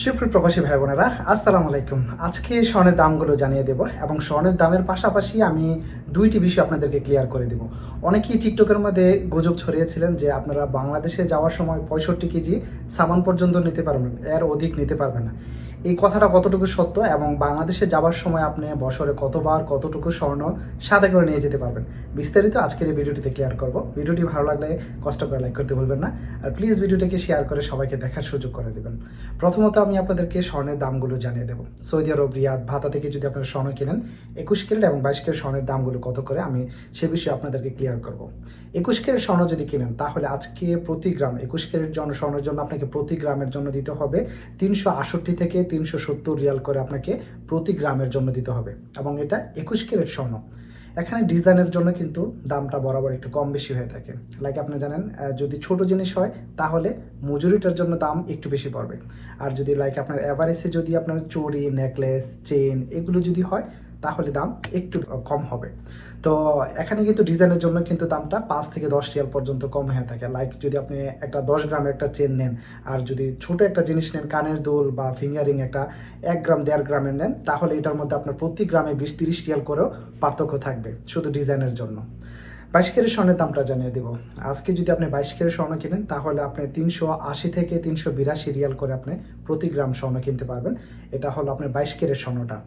সুপ্রিয় প্রবাসী ভাই বোনেরা আসসালামু আলাইকুম। আজকে স্বর্ণের দামগুলো জানিয়ে দেব এবং স্বর্ণের দামের পাশাপাশি আমি দুইটি বিষয় আপনাদেরকে ক্লিয়ার করে দেব। অনেকেই টিকটকের মধ্যে গুজব ছড়িয়েছিলেন যে আপনারা বাংলাদেশে যাওয়ার সময় পঁয়ষট্টি কেজি সামান পর্যন্ত নিতে পারবেন, এর অধিক নিতে পারবেন না। এই কথাটা কতটুকু সত্য এবং বাংলাদেশে যাওয়ার সময় আপনি বছরে কতবার কতটুকু স্বর্ণ সাথে করে নিয়ে যেতে পারবেন? বিস্তারিত আজকের এই ভিডিওটিতে ক্লিয়ার করব। ভিডিওটি ভালো লাগলে কষ্ট করে লাইক করতে ভুলবেন না। আর প্লিজ ভিডিওটাকে শেয়ার করে সবাইকে দেখার সুযোগ করে দেবেন। প্রথমত আমি আপনাদেরকে স্বর্ণের দামগুলো জানিয়ে দেবো। সৌদি আরব, রিয়াদ, ভাতা থেকে যদি আপনারা স্বর্ণ কিনেন, একুশ ক্যারেট এবং বাইশ ক্যারেট স্বর্ণের দামগুলো কত করে আমি সে বিষয়ে আপনাদেরকে ক্লিয়ার করব। একুশ ক্যারেট স্বর্ণ যদি কিনেন, তাহলে আজকে প্রতি গ্রাম একুশ ক্যারেট স্বর্ণের জন্য আপনাকে প্রতি গ্রামের জন্য দিতে হবে তিনশো আষট্টি থেকে তিনশো সত্তর রিয়াল করে আপনাকে প্রতি গ্রামের জন্য দিতে হবে এবং এটা একুশ ক্যারেট স্বর্ণ। এখানে ডিজাইনের জন্য কিন্তু দামটা বরাবর একটু কম বেশি হয়ে থাকে। লাইক আপনি জানেন যদি ছোট জিনিস হয়, তাহলে মজুরিটার জন্য দাম একটু বেশি পড়বে। আর যদি লাইক আপনার অ্যাভারেজে যদি আপনার চড়ি নেকলেস চেন এগুলো যদি হয় তাহলে দাম একটু কম হবে। তো এখানে কিন্তু ডিজাইনের জন্য কিন্তু দামটা পাঁচ থেকে দশ রিয়াল পর্যন্ত কম হয়ে থাকে। লাইক যদি আপনি একটা দশ গ্রামের একটা চেন নেন, আর যদি ছোট একটা জিনিস নেন, কানের দুল বা ফিঙ্গারিং একটা এক গ্রাম, দেড় গ্রামের নেন, তাহলে এটার মধ্যে আপনার প্রতি গ্রামে বিশ তিরিশ রিয়াল করেও পার্থক্য থাকবে শুধু ডিজাইনের জন্য। বাইশ কেরের স্বর্ণের দামটা জানিয়ে দেবো। আজকে যদি আপনি বাইশ কেরের স্বর্ণ কিনেন, তাহলে আপনি তিনশো আশি থেকে তিনশো বিরাশি রিয়াল করে আপনি প্রতি গ্রাম স্বর্ণ কিনতে পারবেন। এটা হলো আপনার বাইশ কেরের স্বর্ণটা।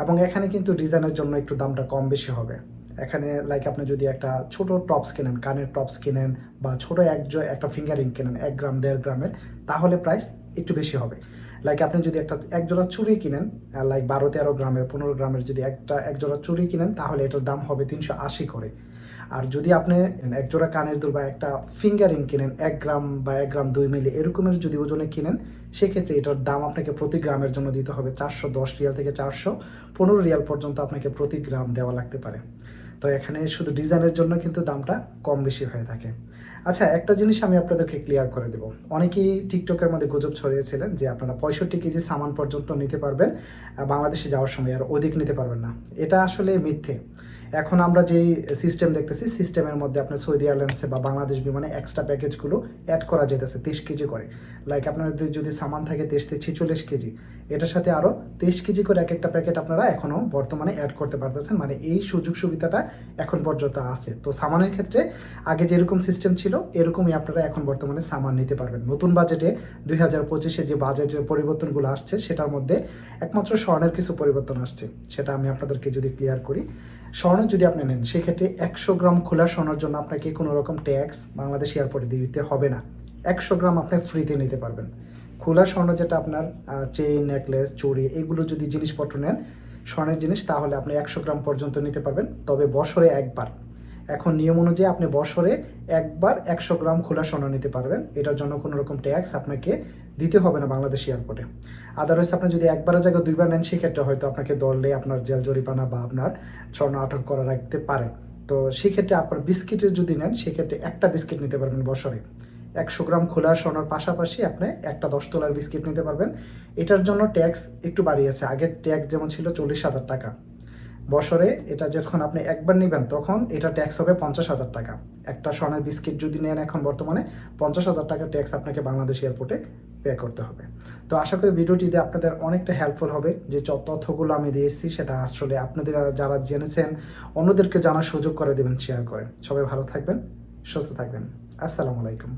এবং এখানে কিন্তু ডিজাইনের জন্য একটু দামটা কম বেশি হবে। এখানে লাইক আপনি যদি একটা ছোট টপস কেনেন, কানের টপস কেনেন বা ছোট এক একটা ফিঙ্গারিং কেনেন, এক গ্রাম, দেড় গ্রামের, তাহলে প্রাইস একটু বেশি হবে। লাইক আপনি যদি একটা এক জোড়া চুরি কিনেন লাইক বারো তেরো গ্রামের, পনেরো গ্রামের যদি একটা এক জোড়া চুরি কিনেন, তাহলে এটার দাম হবে তিনশো আশি করে। আর যদি আপনি এক জোড়া কানের দুল বা একটা ফিঙ্গারিং কিনেন, এক গ্রাম বা এক গ্রাম দুই মিলি এরকমের যদি ওজনে কিনেন, সেক্ষেত্রে এটার দাম আপনাকে প্রতি গ্রামের জন্য দিতে হবে চারশো দশ রিয়াল থেকে চারশো পনেরো রিয়াল পর্যন্ত আপনাকে প্রতি গ্রাম দেওয়া লাগতে পারে। তো এখানে শুধু ডিজাইনের জন্য কিন্তু দামটা কম বেশি হয়ে থাকে। আচ্ছা একটা জিনিস আমি আপনাদেরকে ক্লিয়ার করে দেবো। অনেকেই টিকটকের মধ্যে গুজব ছড়িয়েছিলেন যে আপনারা পঁয়ষট্টি কেজি সামান পর্যন্ত নিতে পারবেন বাংলাদেশে যাওয়ার সময় আর অধিক নিতে পারবেন না। এটা আসলে মিথ্যে। এখন আমরা যেই সিস্টেম দেখতেছি সিস্টেমের মধ্যে আপনার সৌদি এয়ারলাইন্সে বা বাংলাদেশ বিমানে এক্সট্রা প্যাকেজগুলো অ্যাড করা যেতেছে তেইশ কেজি করে। লাইক আপনাদের যদি সামান থাকে তেইশ থেকে ছেচল্লিশ কেজি। এটার সাথে আরও তেইশ কেজি করে এক একটা প্যাকেট আপনারা এখনও বর্তমানে অ্যাড করতে পারতেছেন। মানে এই সুযোগ সুবিধাটা এখন পর্যন্ত আছে। তো সামানের ক্ষেত্রে আগে যেরকম সিস্টেম ছিল, এরকমই আপনারা এখন বর্তমানে সামান নিতে পারবেন। নতুন বাজেটে দুই হাজার পঁচিশে যে বাজেটের পরিবর্তনগুলো আসছে, সেটার মধ্যে একমাত্র স্বর্ণের কিছু পরিবর্তন আসছে। সেটা আমি আপনাদেরকে যদি ক্লিয়ার করি। স্বর্ণ যদি আপনি নেন, সেক্ষেত্রে একশো গ্রাম খোলা স্বর্ণের জন্য আপনাকে কোনো রকম ট্যাক্স বাংলাদেশ এয়ারপোর্টে দিতে হবে না। একশো গ্রাম আপনি ফ্রিতে নিতে পারবেন। খোলা স্বর্ণ যেটা আপনার চেইন নেকলেস চুড়ি, এগুলো যদি জিনিসপত্র নেন, স্বর্ণের জিনিস, তাহলে আপনি একশো গ্রাম পর্যন্ত নিতে পারবেন। তবে বছরে একবার। এখন নিয়ম অনুযায়ী আপনি বছরে একবার একশো গ্রাম খোলা স্বর্ণ নিতে পারবেন। এটার জন্য কোনো রকম ট্যাক্স আপনাকে দিতে হবে না বাংলাদেশ এয়ারপোর্টে আদারওয়াইজ আপনি যদি একবারের জায়গায় দুইবার নেন, সেক্ষেত্রে হয়তো আপনাকে দরলে আপনার জেল, জরিমানা বা আপনার স্বর্ণ আটক করা রাখতে পারে। তো সেক্ষেত্রে আপনার বিস্কিটের যদি নেন, সেক্ষেত্রে একটা বিস্কিট নিতে পারবেন বছরে। একশো গ্রাম খোলা স্বর্ণর পাশাপাশি আপনি একটা দশ তোলার বিস্কিট নিতে পারবেন। এটার জন্য ট্যাক্স একটু বাড়িয়েছে আগে ট্যাক্স যেমন ছিল চল্লিশ হাজার টাকা। বছরে এটা যখন আপনি একবার নেবেন, তখন এটা ট্যাক্স হবে পঞ্চাশ হাজার টাকা। একটা স্বর্ণের বিস্কিট যদি নেন এখন বর্তমানে, পঞ্চাশ হাজার টাকা ট্যাক্স আপনাকে বাংলাদেশ এয়ারপোর্টে পে করতে হবে। তো আশা করি ভিডিওটিতে আপনাদের অনেকটা হেল্পফুল হবে, যে তথ্যগুলো আমি দিয়েছি সেটা আসলে আপনাদের যারা জেনেছেন, অন্যদেরকে জানার সুযোগ করে দেবেন শেয়ার করে। সবাই ভালো থাকবেন, সুস্থ থাকবেন। আসসালামু আলাইকুম।